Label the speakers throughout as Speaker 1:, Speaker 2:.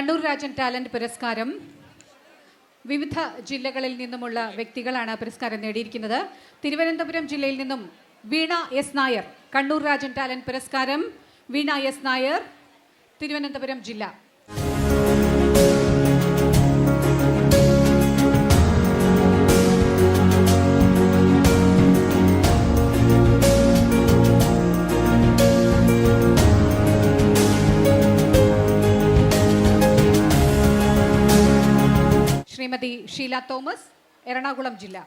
Speaker 1: Kannur Rajan talent പുരസ്കാരം വിവിധ ജില്ലകളിൽ നിന്നുമുള്ള വ്യക്തികളാണ് പുരസ്കാരം നേടിയിരിക്കുന്നത്. തിരുവനന്തപുരം ജില്ലയിൽ നിന്നും വീണ എസ് നായർ കണ്ണൂർ രാജൻ ടാലന്റ് പുരസ്കാരം വീണ എസ് നായർ തിരുവനന്തപുരം ജില്ല. ശ്രീമതി ഷീല തോമസ് എറണാകുളം ജില്ല.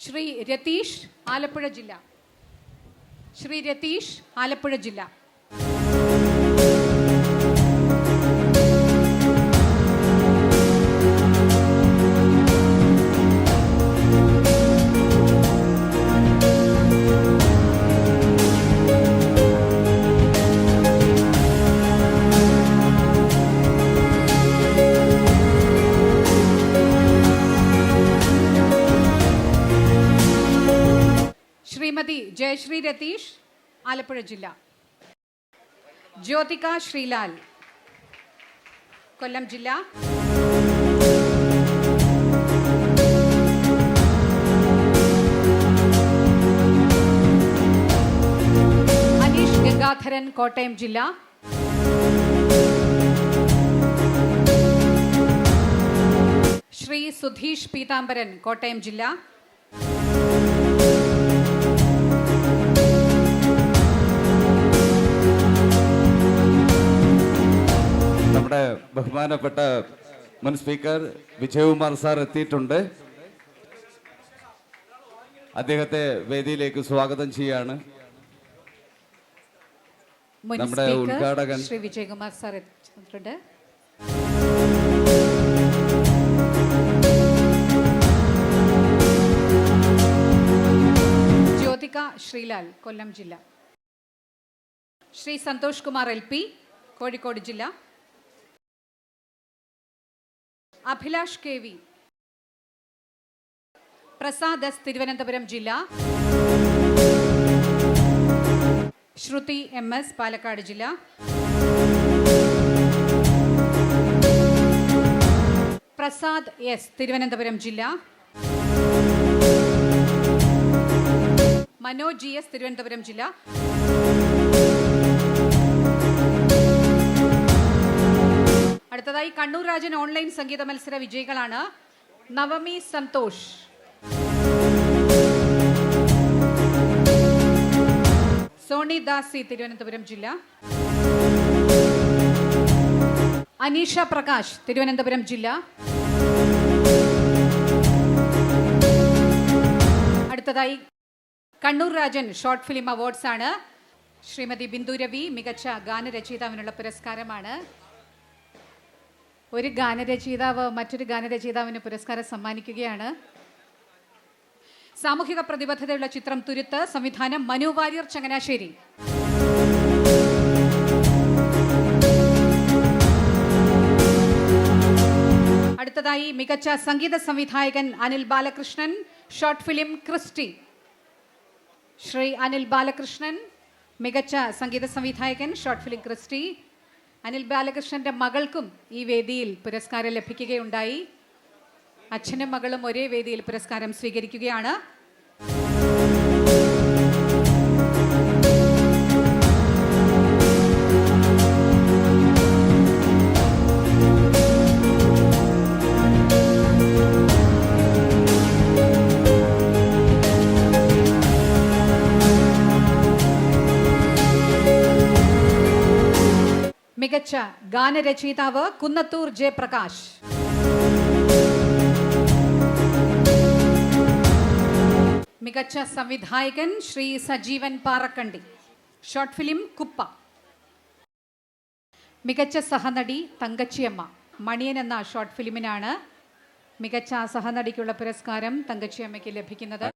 Speaker 1: ശ്രീ രതീഷ് ആലപ്പുഴ ജില്ല. ശ്രീ രതീഷ് ആലപ്പുഴ ജില്ല. ആലപ്പുഴ ജില്ല. ജ്യോതിക ശ്രീലാൽ കൊല്ലം ജില്ല. അനീഷ് ഗംഗാധരൻ കോട്ടയം ജില്ല. ശ്രീ സുധീഷ് പീതാംബരൻ കോട്ടയം ജില്ല.
Speaker 2: നമ്മുടെ ബഹുമാനപ്പെട്ട മുൻ സ്പീക്കർ വിജയകുമാർ സാർ എത്തിയിട്ടുണ്ട്. അദ്ദേഹത്തെ വേദിയിലേക്ക് സ്വാഗതം ചെയ്യാണ്. നമ്മുടെ ഉദ്ഘാടകൻ.
Speaker 1: ശ്രീ വിജയകുമാർ സാർ എത്തിയിട്ടുണ്ട്. ജ്യോതിക ശ്രീലാൽ കൊല്ലം ജില്ല. ശ്രീ സന്തോഷ് കുമാർ എൽ പി കോഴിക്കോട് ജില്ല. Abhilash K V. Prasad S Thiruvananthapuram ജില്ല. ശ്രുതി എം എസ് പാലക്കാട് ജില്ല. പ്രസാദ് എസ് തിരുവനന്തപുരം ജില്ല. മനോജ് ജി എസ് തിരുവനന്തപുരം ജില്ല. അടുത്തതായി കണ്ണൂർ രാജൻ ഓൺലൈൻ സംഗീത മത്സര വിജയികളാണ് നവമി സന്തോഷ്. സോണി ദാസി തിരുവനന്തപുരം ജില്ല. അനീഷ പ്രകാശ് തിരുവനന്തപുരം ജില്ല. അടുത്തതായി Kannur Rajan short film awards ആണ് ശ്രീമതി ബിന്ദു രവി. മികച്ച ഗാനരചയിതാവിനുള്ള പുരസ്കാരമാണ് ഒരു ഗാനരചയിതാവ് മറ്റൊരു ഗാനരചയിതാവിന് പുരസ്കാരം സമ്മാനിക്കുകയാണ്. സാമൂഹിക പ്രതിബദ്ധതയുള്ള ചിത്രം തുരുത്ത് സംവിധാനം മനു വാര്യർ ചങ്ങനാശ്ശേരി. അടുത്തതായി മികച്ച സംഗീത സംവിധായകൻ Anil Balakrishnan short film Christy. Shri Anil Balakrishnan മികച്ച സംഗീത സംവിധായകൻ ഷോർട്ട് ഫിലിം ക്രിസ്റ്റി. അനിൽ ബാലകൃഷ്ണന്റെ മകൾക്കും ഈ വേദിയിൽ പുരസ്കാരം ലഭിക്കുകയുണ്ടായി. അച്ഛനും മകളും ഒരേ വേദിയിൽ പുരസ്കാരം സ്വീകരിക്കുകയാണ്. മികച്ച ഗാനരചയിതാവ് കുന്നത്തൂർ ജയപ്രകാശ്. മികച്ച സംവിധായകൻ Shri Sajeevan Parakkandi. Short film Kuppa. മികച്ച സഹനടി തങ്കച്ചിയമ്മ. മണിയൻ എന്ന ഷോർട്ട് ഫിലിമിനാണ് മികച്ച സഹനടിക്കുള്ള പുരസ്കാരം തങ്കച്ചിയമ്മയ്ക്ക് ലഭിക്കുന്നത്.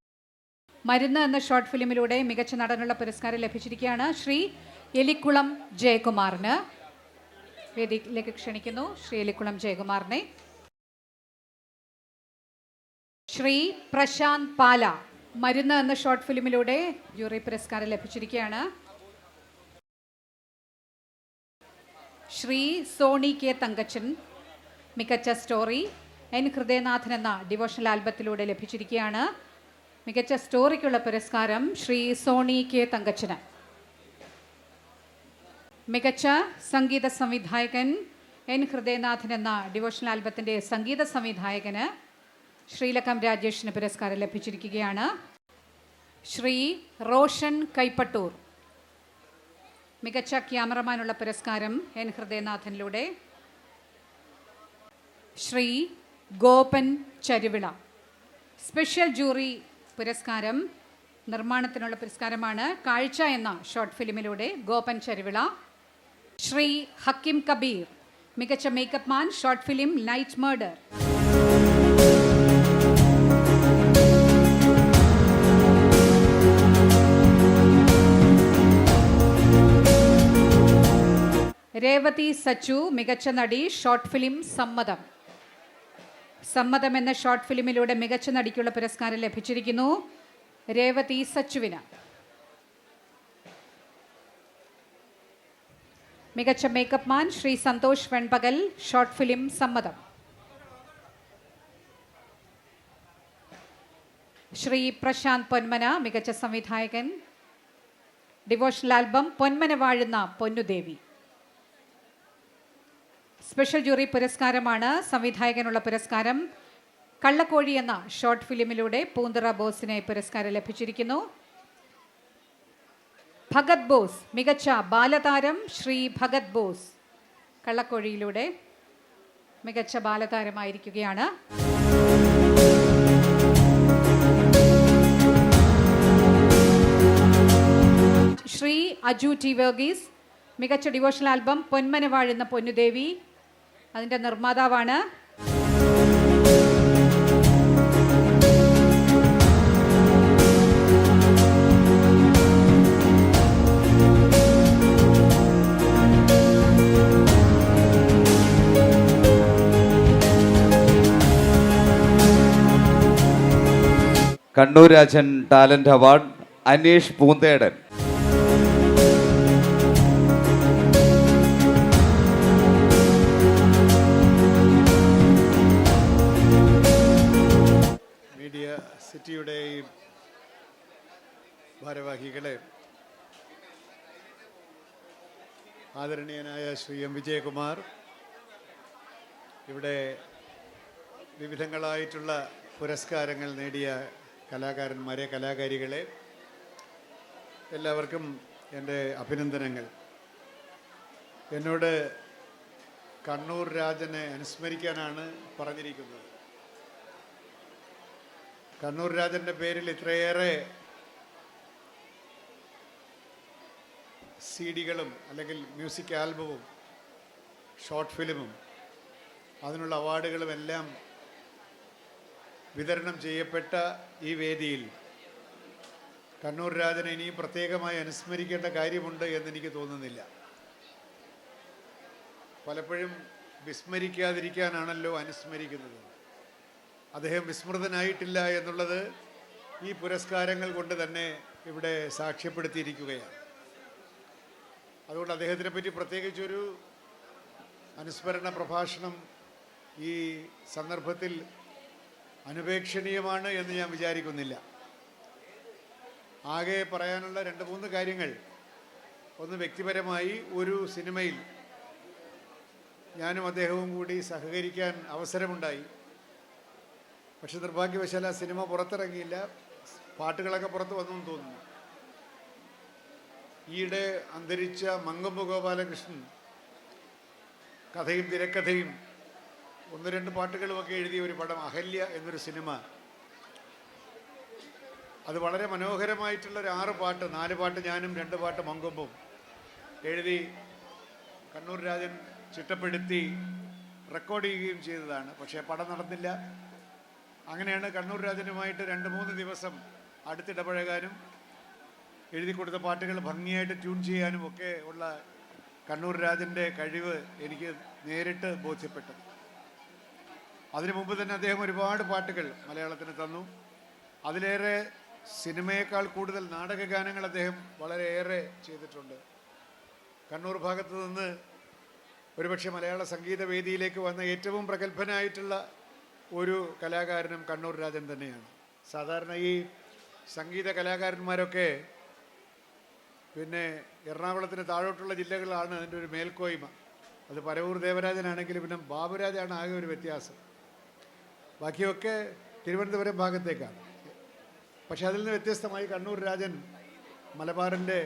Speaker 1: മരുന്ന് എന്ന ഷോർട്ട് ഫിലിമിലൂടെ മികച്ച നടനുള്ള പുരസ്കാരം ലഭിച്ചിരിക്കുകയാണ് ശ്രീ എലിക്കുളം ജയകുമാറിന്. വേദിയിലേക്ക് ക്ഷണിക്കുന്നു ശ്രീ എലിക്കുളം ജയകുമാറിനെ. ശ്രീ പ്രശാന്ത് പാല മരുന്ന് എന്ന ഷോർട്ട് ഫിലിമിലൂടെ ജൂറി പുരസ്കാരം ലഭിച്ചിരിക്കുകയാണ്. ശ്രീ സോണി കെ തങ്കച്ചൻ മികച്ച സ്റ്റോറി എൻ ഹൃദയനാഥൻ എന്ന ഡിവോഷണൽ ആൽബത്തിലൂടെ ലഭിച്ചിരിക്കുകയാണ്. മികച്ച സ്റ്റോറിക്കുള്ള പുരസ്കാരം ശ്രീ സോണി കെ തങ്കച്ചന്. മികച്ച സംഗീത സംവിധായകൻ എൻ ഹൃദയനാഥൻ എന്ന ഡിവോഷണൽ ആൽബത്തിന്റെ സംഗീത സംവിധായകന് ശ്രീലക്കം രാജേഷിന് പുരസ്കാരം ലഭിച്ചിരിക്കുകയാണ്. ശ്രീ റോഷൻ കൈപ്പട്ടൂർ. മികച്ച ക്യാമറമാനുള്ള പുരസ്കാരം എൻ ഹൃദയനാഥനിലൂടെ. ശ്രീ ഗോപൻ ചരുവിള. സ്പെഷ്യൽ ജൂറി പുരസ്കാരം നിർമ്മാണത്തിനുള്ള പുരസ്കാരമാണ് കാഴ്ച എന്ന ഷോർട്ട് ഫിലിമിലൂടെ ഗോപൻ ചരുവിള. ശ്രീ ഹക്കിം കബീർ. മികച്ച makeup man short film night murder Revathi Sachu മികച്ച നടി ഷോർട്ട് ഫിലിം സമ്മതം. സമ്മതം എന്ന ഷോർട്ട് ഫിലിമിലൂടെ മികച്ച നടിക്കുള്ള പുരസ്കാരം ലഭിച്ചിരിക്കുന്നു രേവതി സച്ചുവിന്. മികച്ച makeup man Shri Santhosh Venpakal short film Sammatham. Shri Prashanth Ponmana മികച്ച സംവിധായകൻ. ഡിവോഷണൽ ആൽബം പൊന്മന വാഴുന്ന പൊന്നുദേവി. സ്പെഷ്യൽ ജൂറി പുരസ്കാരമാണ് സംവിധായകനുള്ള പുരസ്കാരം. കള്ളക്കോഴി എന്ന ഷോർട്ട് ഫിലിമിലൂടെ പൂന്തറ ബോസിനെ പുരസ്കാരം ലഭിച്ചിരിക്കുന്നു. ഭഗത് ബോസ് മികച്ച ബാലതാരം ശ്രീ ഭഗത് ബോസ്. കള്ളക്കോഴിയിലൂടെ മികച്ച ബാലതാരമായിരിക്കുകയാണ്. ശ്രീ അജു ടി വർഗീസ് മികച്ച ഡിവോഷണൽ ആൽബം പൊന്മന വാഴുന്ന പൊന്നുദേവി അതിന്റെ നിർമ്മാതാവാണ്.
Speaker 2: Kannur Rajan talent award Aneesh Poonthedan.
Speaker 3: Media സിറ്റിയുടെ ഭാരവാഹികളെ ആദരണീയനായ ശ്രീ എം വിജയകുമാർ ഇവിടെ വിവിധങ്ങളായിട്ടുള്ള പുരസ്കാരങ്ങൾ നേടിയ കലാകാരന്മാരെ കലാകാരികളെ എല്ലാവർക്കും എന്റെ അഭിനന്ദനങ്ങൾ. എന്നോട് കണ്ണൂർ രാജനെ അനുസ്മരിക്കാനാണ് പറഞ്ഞിരിക്കുന്നത്. കണ്ണൂർ രാജന്റെ പേരിൽ ഇത്രയേറെ സി ഡികളും അല്ലെങ്കിൽ മ്യൂസിക് ആൽബവും ഷോർട്ട് ഫിലിമും അതിനുള്ള അവാർഡുകളും എല്ലാം വിതരണം ചെയ്യപ്പെട്ട ഈ വേദിയിൽ കണ്ണൂർ രാജനെ ഇനിയും പ്രത്യേകമായി അനുസ്മരിക്കേണ്ട കാര്യമുണ്ട് എന്നെനിക്ക് തോന്നുന്നില്ല. പലപ്പോഴും വിസ്മരിക്കാതിരിക്കാനാണല്ലോ അനുസ്മരിക്കുന്നത്. അദ്ദേഹം വിസ്മൃതനായിട്ടില്ല എന്നുള്ളത് ഈ പുരസ്കാരങ്ങൾ കൊണ്ട് തന്നെ ഇവിടെ സാക്ഷ്യപ്പെടുത്തിയിരിക്കുകയാണ്. അതുകൊണ്ട് അദ്ദേഹത്തിനെ പറ്റി പ്രത്യേകിച്ചൊരു അനുസ്മരണ പ്രഭാഷണം ഈ സന്ദർഭത്തിൽ അനുപേക്ഷണീയമാണ് എന്ന് ഞാൻ വിചാരിക്കുന്നില്ല. ആകെ പറയാനുള്ള രണ്ട് മൂന്ന് കാര്യങ്ങൾ ഒന്ന് വ്യക്തിപരമായി ഒരു സിനിമയിൽ ഞാനും അദ്ദേഹവും കൂടി സഹകരിക്കാൻ അവസരമുണ്ടായി. പക്ഷെ നിർഭാഗ്യവശാൽ ആ സിനിമ പുറത്തിറങ്ങിയില്ല. പാട്ടുകളൊക്കെ പുറത്ത് വന്നു എന്ന് തോന്നുന്നു. ഈയിടെ അന്തരിച്ച മങ്കമ്പ ഗോപാലകൃഷ്ണൻ കഥയും തിരക്കഥയും ഒന്ന് രണ്ട് പാട്ടുകളുമൊക്കെ എഴുതിയ ഒരു പടം അഹല്യ എന്നൊരു സിനിമ. അത് വളരെ മനോഹരമായിട്ടുള്ള ഒരു ആറ് പാട്ട് നാല് പാട്ട് ഞാനും രണ്ട് പാട്ട് മങ്കൊമ്പും എഴുതി കണ്ണൂർ രാജൻ ചിട്ടപ്പെടുത്തി റെക്കോർഡ് ചെയ്യുകയും ചെയ്തതാണ്. പക്ഷേ പടം നടന്നില്ല. അങ്ങനെയാണ് കണ്ണൂർ രാജനുമായിട്ട് രണ്ട് മൂന്ന് ദിവസം അടുത്തിടപഴകാനും എഴുതി കൊടുത്ത പാട്ടുകൾ ഭംഗിയായിട്ട് ട്യൂൺ ചെയ്യാനും ഒക്കെ ഉള്ള കണ്ണൂർ രാജന്റെ കഴിവ് എനിക്ക് നേരിട്ട് ബോധ്യപ്പെട്ടു അതിനു മുമ്പ് തന്നെ അദ്ദേഹം ഒരുപാട് പാട്ടുകൾ മലയാളത്തിന് തന്നു. അതിലേറെ സിനിമയേക്കാൾ കൂടുതൽ നാടകഗാനങ്ങൾ അദ്ദേഹം വളരെയേറെ ചെയ്തിട്ടുണ്ട്. കണ്ണൂർ ഭാഗത്ത് നിന്ന് ഒരുപക്ഷെ മലയാള സംഗീത വേദിയിലേക്ക് വന്ന ഏറ്റവും പ്രഗത്ഭനായിട്ടുള്ള ഒരു കലാകാരനും കണ്ണൂർ രാജൻ തന്നെയാണ്. സാധാരണ ഈ സംഗീത കലാകാരന്മാരൊക്കെ പിന്നെ എറണാകുളത്തിന് താഴോട്ടുള്ള ജില്ലകളാണ് അതിന്റെ ഒരു മേൽക്കോയ്മ. അത് പരവൂർ ദേവരാജനാണെങ്കിൽ പിന്നെ ബാബുരാജാണ് ആകെ ഒരു വ്യത്യാസം. ബാക്കിയൊക്കെ തിരുവനന്തപുരം ഭാഗത്തേക്കാണ്. പക്ഷെ അതിൽ നിന്ന് വ്യത്യസ്തമായി കണ്ണൂർ രാജൻ മലബാറിന്റെ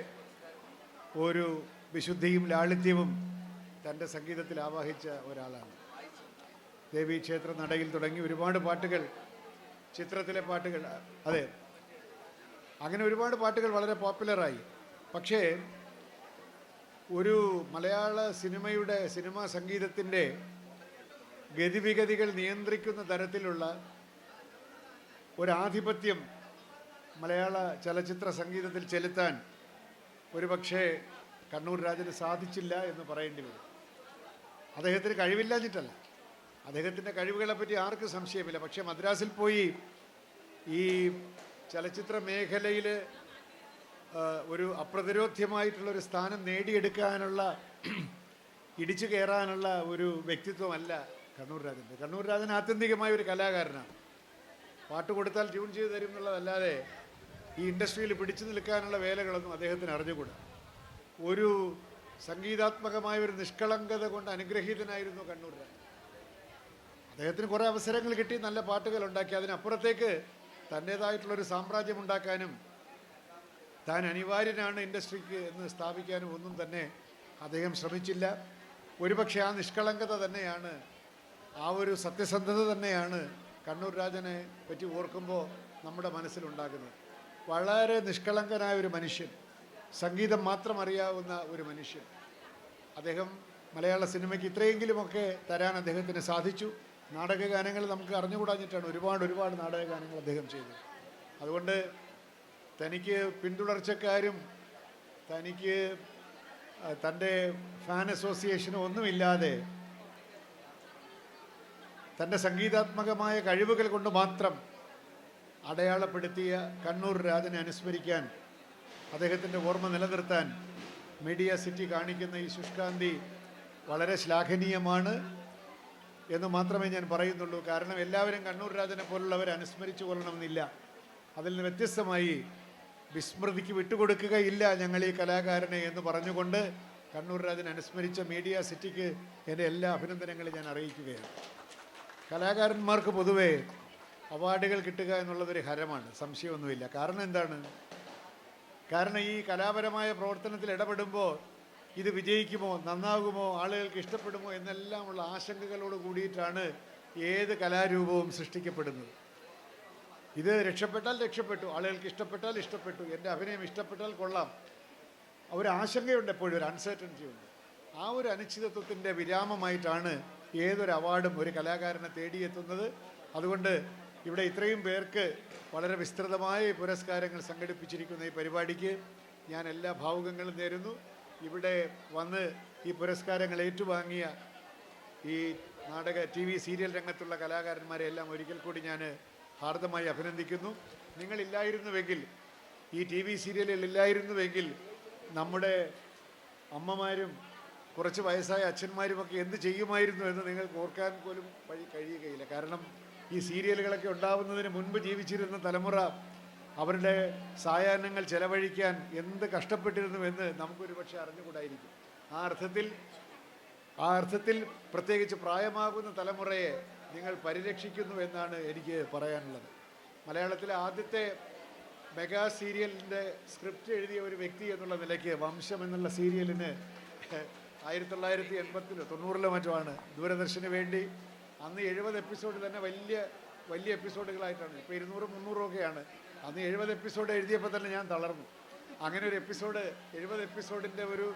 Speaker 3: ഒരു വിശുദ്ധിയും ലാളിത്യവും തന്റെ സംഗീതത്തിൽ ആവാഹിച്ച ഒരാളാണ്. ദേവി ക്ഷേത്ര നടയിൽ തുടങ്ങി ഒരുപാട് പാട്ടുകൾ ചിത്രത്തിലെ പാട്ടുകൾ അതെ അങ്ങനെ ഒരുപാട് പാട്ടുകൾ വളരെ പോപ്പുലറായി. പക്ഷേ ഒരു മലയാള സിനിമയുടെ സിനിമാ സംഗീതത്തിന്റെ ഗതിവിഗതികൾ നിയന്ത്രിക്കുന്ന തരത്തിലുള്ള ഒരാധിപത്യം മലയാള ചലച്ചിത്ര സംഗീതത്തിൽ ചെലുത്താൻ ഒരുപക്ഷെ കണ്ണൂർ രാജന് സാധിച്ചില്ല എന്ന് പറയേണ്ടി വരും. അദ്ദേഹത്തിന് കഴിവില്ലാഞ്ഞിട്ടല്ല. അദ്ദേഹത്തിന്റെ കഴിവുകളെപ്പറ്റി ആർക്കും സംശയമില്ല. പക്ഷേ മദ്രാസിൽ പോയി ഈ ചലച്ചിത്ര മേഖലയിൽ ഒരു അപ്രതിരോധ്യമായിട്ടുള്ളൊരു സ്ഥാനം നേടിയെടുക്കാനുള്ള ഇടിച്ചു കയറാനുള്ള ഒരു വ്യക്തിത്വമല്ല കണ്ണൂർ രാജന്റെ കണ്ണൂർ രാജൻ ആത്യന്തികമായ ഒരു കലാകാരനാണ്. പാട്ട് കൊടുത്താൽ ട്യൂൺ ചെയ്ത് തരും എന്നുള്ളതല്ലാതെ ഈ ഇൻഡസ്ട്രിയിൽ പിടിച്ചു നിൽക്കാനുള്ള വേലകളൊന്നും അദ്ദേഹത്തിന് അറിഞ്ഞുകൂടാ. ഒരു സംഗീതാത്മകമായ ഒരു നിഷ്കളങ്കത കൊണ്ട് അനുഗ്രഹീതനായിരുന്നു കണ്ണൂർ രാജൻ. അദ്ദേഹത്തിന് കുറേ അവസരങ്ങൾ കിട്ടി നല്ല പാട്ടുകൾ ഉണ്ടാക്കി. അതിനപ്പുറത്തേക്ക് തന്റേതായിട്ടുള്ളൊരു സാമ്രാജ്യം ഉണ്ടാക്കാനും താൻ അനിവാര്യനാണ് ഇൻഡസ്ട്രിക്ക് എന്ന് സ്ഥാപിക്കാനും ഒന്നും തന്നെ അദ്ദേഹം ശ്രമിച്ചില്ല. ഒരുപക്ഷെ ആ നിഷ്കളങ്കത തന്നെയാണ് ആ ഒരു സത്യസന്ധത തന്നെയാണ് കണ്ണൂർ രാജനെ പറ്റി ഓർക്കുമ്പോൾ നമ്മുടെ മനസ്സിലുണ്ടാകുന്നത്. വളരെ നിഷ്കളങ്കനായ ഒരു മനുഷ്യൻ സംഗീതം മാത്രം അറിയാവുന്ന ഒരു മനുഷ്യൻ. അദ്ദേഹം മലയാള സിനിമയ്ക്ക് ഇത്രയെങ്കിലുമൊക്കെ തരാൻ അദ്ദേഹത്തിന് സാധിച്ചു. നാടകഗാനങ്ങൾ നമുക്ക് അറിഞ്ഞുകൂടാഞ്ഞിട്ടാണ് ഒരുപാട് ഒരുപാട് നാടകഗാനങ്ങൾ അദ്ദേഹം ചെയ്തു അതുകൊണ്ട് തനിക്ക് പിന്തുടർച്ചക്കാരും തനിക്ക് തന്റെ ഫാൻ അസോസിയേഷനും ഒന്നുമില്ലാതെ തന്റെ സംഗീതാത്മകമായ കഴിവുകൾ കൊണ്ട് മാത്രം അടയാളപ്പെടുത്തിയ കണ്ണൂർ രാജനെ അനുസ്മരിക്കാൻ അദ്ദേഹത്തിന്റെ ഓർമ്മ നിലനിർത്താൻ മീഡിയ സിറ്റി കാണിക്കുന്ന ഈ ശുഷ്കാന്തി വളരെ ശ്ലാഘനീയമാണ് എന്ന് മാത്രമേ ഞാൻ പറയുന്നുള്ളൂ. കാരണം എല്ലാവരും കണ്ണൂർ രാജനെ പോലുള്ളവരെ അനുസ്മരിച്ചു കൊള്ളണമെന്നില്ല. അതിൽ നിന്ന് വ്യത്യസ്തമായി വിസ്മൃതിക്ക് വിട്ടുകൊടുക്കുകയില്ല ഞങ്ങൾ ഈ കലാകാരനെ എന്ന് പറഞ്ഞുകൊണ്ട് കണ്ണൂർ രാജൻ അനുസ്മരിച്ച മീഡിയ സിറ്റിക്ക് എന്റെ എല്ലാ അഭിനന്ദനങ്ങളും ഞാൻ അറിയിക്കുകയാണ്. കലാകാരന്മാർക്ക് പൊതുവേ അവാർഡുകൾ കിട്ടുക എന്നുള്ളതൊരു ഹരമാണ്. സംശയമൊന്നുമില്ല. കാരണം എന്താണ്? കാരണം ഈ കലാപരമായ പ്രവർത്തനത്തിൽ ഇടപെടുമ്പോൾ ഇത് വിജയിക്കുമോ നന്നാകുമോ ആളുകൾക്ക് ഇഷ്ടപ്പെടുമോ എന്നെല്ലാമുള്ള ആശങ്കകളോട് കൂടിയിട്ടാണ് ഏത് കലാരൂപവും സൃഷ്ടിക്കപ്പെടുന്നത്. ഇത് രക്ഷപ്പെട്ടാൽ രക്ഷപ്പെട്ടു ആളുകൾക്ക് ഇഷ്ടപ്പെട്ടാൽ ഇഷ്ടപ്പെട്ടു എന്റെ അഭിനയം ഇഷ്ടപ്പെട്ടാൽ കൊള്ളാം. ഒരു ആശങ്കയുണ്ട് എപ്പോഴും ഒരു അൺസർട്ടനിറ്റി ഉണ്ട്. ആ ഒരു അനിശ്ചിതത്വത്തിന്റെ വിരാമമായിട്ടാണ് ഏതൊരു അവാർഡും ഒരു കലാകാരനെ തേടിയെത്തുന്നത്. അതുകൊണ്ട് ഇവിടെ ഇത്രയും പേർക്ക് വളരെ വിസ്തൃതമായ പുരസ്കാരങ്ങൾ സംഘടിപ്പിച്ചിരിക്കുന്ന ഈ പരിപാടിക്ക് ഞാൻ എല്ലാ ഭാവുകങ്ങളും നേരുന്നു. ഇവിടെ വന്ന് ഈ പുരസ്കാരങ്ങൾ ഏറ്റുവാങ്ങിയ ഈ നാടക ടി വി സീരിയൽ രംഗത്തുള്ള കലാകാരന്മാരെ എല്ലാം ഒരിക്കൽ കൂടി ഞാൻ ഹാർദമായി അഭിനന്ദിക്കുന്നു. നിങ്ങളില്ലായിരുന്നുവെങ്കിൽ ഈ ടി വി സീരിയലിൽ ഇല്ലായിരുന്നുവെങ്കിൽ നമ്മുടെ അമ്മമാരും കുറച്ച് വയസ്സായ അച്ഛന്മാരുമൊക്കെ എന്ത് ചെയ്യുമായിരുന്നു എന്ന് നിങ്ങൾക്ക് ഓർക്കാൻ പോലും വഴി കഴിയുകയില്ല. കാരണം ഈ സീരിയലുകളൊക്കെ ഉണ്ടാവുന്നതിന് മുൻപ് ജീവിച്ചിരുന്ന തലമുറ അവരുടെ സായാഹ്നങ്ങൾ ചെലവഴിക്കാൻ എന്ത് കഷ്ടപ്പെട്ടിരുന്നു എന്ന് നമുക്കൊരു പക്ഷേ അറിഞ്ഞുകൂടായിരിക്കും. ആ അർത്ഥത്തിൽ ആ അർത്ഥത്തിൽ പ്രത്യേകിച്ച് പ്രായമാകുന്ന തലമുറയെ നിങ്ങൾ പരിരക്ഷിക്കുന്നു എന്നാണ് എനിക്ക് പറയാനുള്ളത്. മലയാളത്തിലെ ആദ്യത്തെ മെഗാ സീരിയലിന്റെ സ്ക്രിപ്റ്റ് എഴുതിയ ഒരു വ്യക്തി എന്നുള്ള നിലയ്ക്ക് വംശം എന്നുള്ള സീരിയലിന് ആയിരത്തി തൊള്ളായിരത്തി എൺപത്തിലോ തൊണ്ണൂറിലോ മറ്റുമാണ് ദൂരദർശന് വേണ്ടി. അന്ന് എഴുപത് എപ്പിസോഡ് തന്നെ വലിയ വലിയ എപ്പിസോഡുകളായിട്ടാണ് ഇപ്പോൾ ഇരുന്നൂറ് മുന്നൂറും ഒക്കെയാണ്. അന്ന് എഴുപത് എപ്പിസോഡ് എഴുതിയപ്പോൾ തന്നെ ഞാൻ തളർന്നു. അങ്ങനെ ഒരു എപ്പിസോഡ് എഴുപത് എപ്പിസോഡിന്റെ ഒരു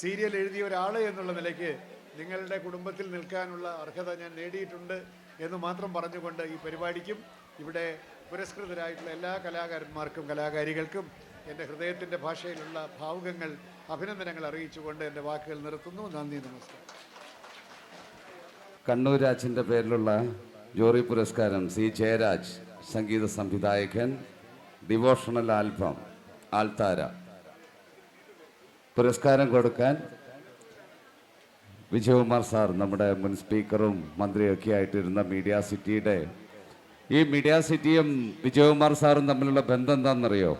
Speaker 3: സീരിയൽ എഴുതിയ ഒരാൾ എന്നുള്ള നിലയ്ക്ക് നിങ്ങളുടെ കുടുംബത്തിൽ നിൽക്കാനുള്ള അർഹത ഞാൻ നേടിയിട്ടുണ്ട് എന്ന് മാത്രം പറഞ്ഞുകൊണ്ട് ഈ പരിപാടിക്കും ഇവിടെ പുരസ്കൃതരായിട്ടുള്ള എല്ലാ കലാകാരന്മാർക്കും കലാകാരികൾക്കും എന്റെ ഹൃദയത്തിന്റെ ഭാഷയിലുള്ള ഭാവുകങ്ങൾ അഭിനന്ദനങ്ങൾ അറിയിച്ചുകൊണ്ട് എന്റെ വാക്കുകൾ നിർത്തുന്നു. നന്ദി നമസ്കാരം.
Speaker 2: കണ്ണൂർ രാജിന്റെ പേരിലുള്ള ജോറി പുരസ്കാരം സി ജയരാജ് സംഗീത സംവിധായകൻ ഡിവോഷണൽ ആൽബം ആൾത്താര പുരസ്കാരം കൊടുക്കാൻ വിജയകുമാർ സാർ നമ്മുടെ മുൻ സ്പീക്കറും മന്ത്രിയൊക്കെ ആയിട്ടിരുന്ന മീഡിയ സിറ്റിയുടെ ഈ മീഡിയ സിറ്റിയും വിജയകുമാർ സാറും തമ്മിലുള്ള ബന്ധം എന്താണെന്നറിയോ?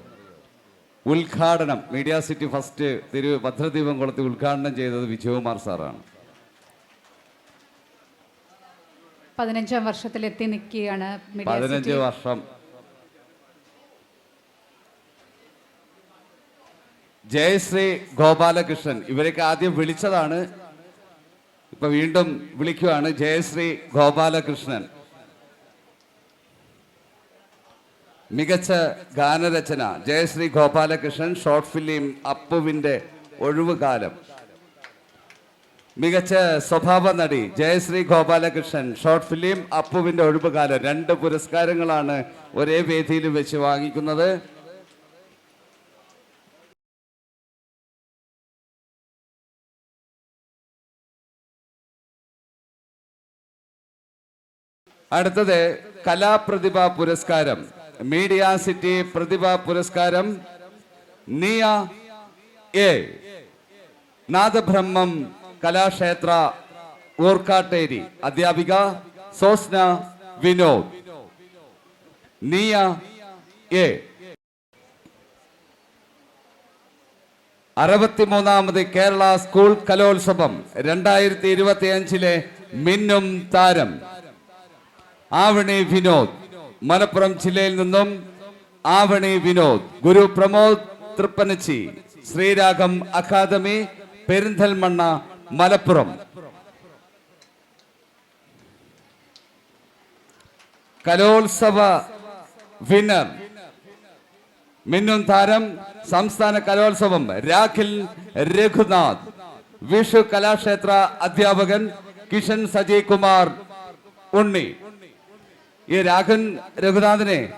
Speaker 2: ഉദ്ഘാടനം. മീഡിയ സിറ്റി ഫസ്റ്റ് തിരു ഭദ്രദീപം കൊളുത്തി ഉദ്ഘാടനം ചെയ്തത് വിജയകുമാർ സാറാണ്.
Speaker 1: പതിനഞ്ചാം വർഷത്തിൽ എത്തി നിൽക്കുകയാണ്
Speaker 2: പതിനഞ്ച്. വർഷം. ജയശ്രീ ഗോപാലകൃഷ്ണൻ. ഇവരൊക്കെ ആദ്യം വിളിച്ചതാണ്. ഇപ്പൊ വീണ്ടും വിളിക്കുവാണ്. ജയശ്രീ ഗോപാലകൃഷ്ണൻ. മികച്ച ഗാനരചന ജയശ്രീ ഗോപാലകൃഷ്ണൻ ഷോർട്ട് ഫിലിം അപ്പുവിന്റെ ഒഴിവുകാലം. മികച്ച സ്വഭാവ നടി ജയശ്രീ ഗോപാലകൃഷ്ണൻ ഷോർട്ട് ഫിലിം അപ്പുവിന്റെ ഒഴിവുകാലം. രണ്ട് പുരസ്കാരങ്ങളാണ് ഒരേ വേദിയിൽ വെച്ച് വാങ്ങിക്കുന്നത്. അടുത്തത് കലാപ്രതിഭ പുരസ്കാരം. മീഡിയ സിറ്റി പ്രതിഭ പുരസ്കാരം നിയ എ നാദബ്രഹ്മം കലാക്ഷേത്ര ഊർക്കാട്ടേരി അധ്യാപിക സോസ്ന വിനോദ് നിയ എ അറുപത്തിമൂന്നാമത് കേരള സ്കൂൾ കലോത്സവം രണ്ടായിരത്തി ഇരുപത്തി അഞ്ചിലെ മിന്നും താരം ആവണി വിനോദ്. മലപ്പുറം ജില്ലയിൽ നിന്നും ആവണി വിനോദ് ഗുരു പ്രമോദ് തൃപ്പനച്ചി ശ്രീരാഗം അക്കാദമി പെരിന്തൽമണ്ണ മലപ്പുറം. കലോത്സവ വിന്നർ മിന്നും താരം സംസ്ഥാന കലോത്സവം രാഖിൽ രഘുനാഥ്. വിഷു കലാക്ഷേത്ര അധ്യാപകൻ കിഷൻ സജയ് കുമാർ ഉണ്ണി. ഈ രാഘൻ രഘുനാഥനെ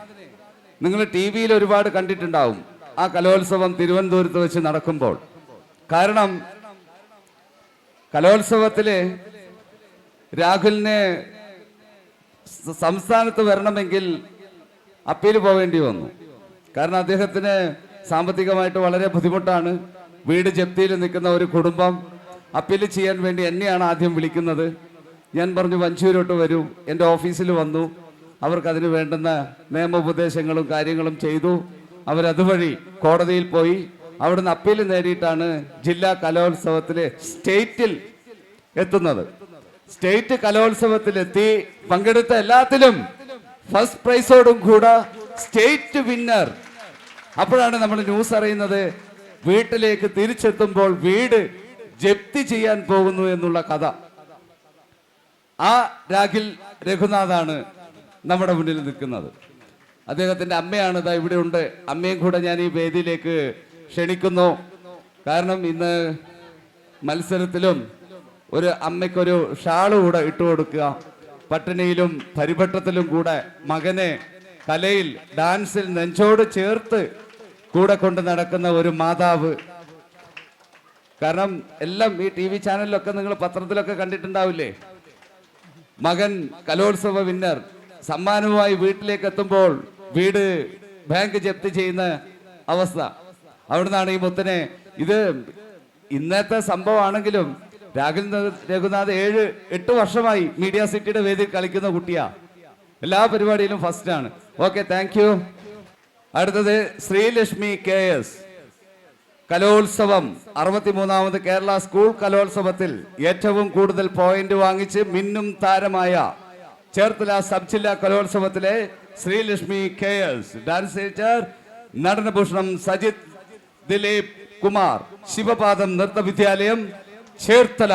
Speaker 2: നിങ്ങൾ ടി വിയിൽ ഒരുപാട് കണ്ടിട്ടുണ്ടാവും. ആ കലോത്സവം തിരുവനന്തപുരത്ത് വെച്ച് നടക്കുമ്പോൾ. കാരണം കലോത്സവത്തിൽ രാഹുലിനെ സംസ്ഥാനത്ത് വരണമെങ്കിൽ അപ്പീൽ പോവേണ്ടി വന്നു. കാരണം അദ്ദേഹത്തിന് സാമ്പത്തികമായിട്ട് വളരെ ബുദ്ധിമുട്ടാണ്. വീട് ജപ്തിയിൽ നിൽക്കുന്ന ഒരു കുടുംബം. അപ്പീൽ ചെയ്യാൻ വേണ്ടി എന്നെയാണ് ആദ്യം വിളിക്കുന്നത്. ഞാൻ പറഞ്ഞു വഞ്ചൂരോട്ട് വരൂ. എന്റെ ഓഫീസിൽ വന്നു. അവർക്ക് അതിന് വേണ്ടുന്ന നിയമോപദേശങ്ങളും കാര്യങ്ങളും ചെയ്തു. അവരതുവഴി കോടതിയിൽ പോയി. അവിടുന്ന് അപ്പീൽ നേടിയിട്ടാണ് ജില്ലാ കലോത്സവത്തിലെ സ്റ്റേറ്റിൽ എത്തുന്നത്. സ്റ്റേറ്റ് കലോത്സവത്തിലെത്തി പങ്കെടുത്ത എല്ലാത്തിലും ഫസ്റ്റ് പ്രൈസോടും കൂടെ സ്റ്റേറ്റ് വിന്നർ. അപ്പോഴാണ് നമ്മൾ ന്യൂസ് അറിയുന്നത് വീട്ടിലേക്ക് തിരിച്ചെത്തുമ്പോൾ വീട് ജപ്തി ചെയ്യാൻ പോകുന്നു എന്നുള്ള കഥ. ആ രാഖിൽ രഘുനാഥാണ് നമ്മുടെ മുന്നിൽ നിൽക്കുന്നത്. അദ്ദേഹത്തിന്റെ അമ്മയാണ് ഇതാ ഇവിടെ ഉണ്ട്. അമ്മയും കൂടെ ഞാൻ ഈ വേദിയിലേക്ക് ക്ഷണിക്കുന്നു. കാരണം ഇന്ന് മത്സരത്തിലും ഒരു അമ്മയ്ക്കൊരു ഷാൾ കൂടെ ഇട്ടു കൊടുക്കുക. പട്ടിണിയിലും പരിപട്ടത്തിലും കൂടെ മകനെ കലയിൽ ഡാൻസിൽ നെഞ്ചോട് ചേർത്ത് കൂടെ കൊണ്ട് നടക്കുന്ന ഒരു മാതാവ്. കാരണം എല്ലാം ഈ ടി വി ചാനലിലൊക്കെ നിങ്ങൾ പത്രത്തിലൊക്കെ കണ്ടിട്ടുണ്ടാവില്ലേ? മകൻ കലോത്സവ വിന്നർ സമ്മാനവുമായി വീട്ടിലേക്ക് എത്തുമ്പോൾ വീട് ബാങ്ക് ജപ്തി ചെയ്യുന്ന അവസ്ഥ. അവിടുന്നാണ് ഈ മുത്തനെ. ഇത് ഇന്നത്തെ സംഭവമാണെങ്കിലും രാഹുൽ രഘുനാഥ് ഏഴ് എട്ട് വർഷമായി മീഡിയ സിറ്റിയുടെ വേദിയിൽ കളിക്കുന്ന കുട്ടിയാ. എല്ലാ പരിപാടിയിലും ഫസ്റ്റ് ആണ്. ഓക്കെ താങ്ക് യു അടുത്തത് ശ്രീലക്ഷ്മി കെ എസ്. കലോത്സവം. അറുപത്തിമൂന്നാമത് കേരള സ്കൂൾ കലോത്സവത്തിൽ ഏറ്റവും കൂടുതൽ പോയിന്റ് വാങ്ങിച്ച് മിന്നും താരമായ ചേർത്തല സബ് ജില്ലാ കലോത്സവത്തിലെ Sreelakshmi K S dance teacher നടനഭൂഷണം Sajith Dileep Kumar Sivapadam നൃത്ത വിദ്യാലയം ചേർത്തല.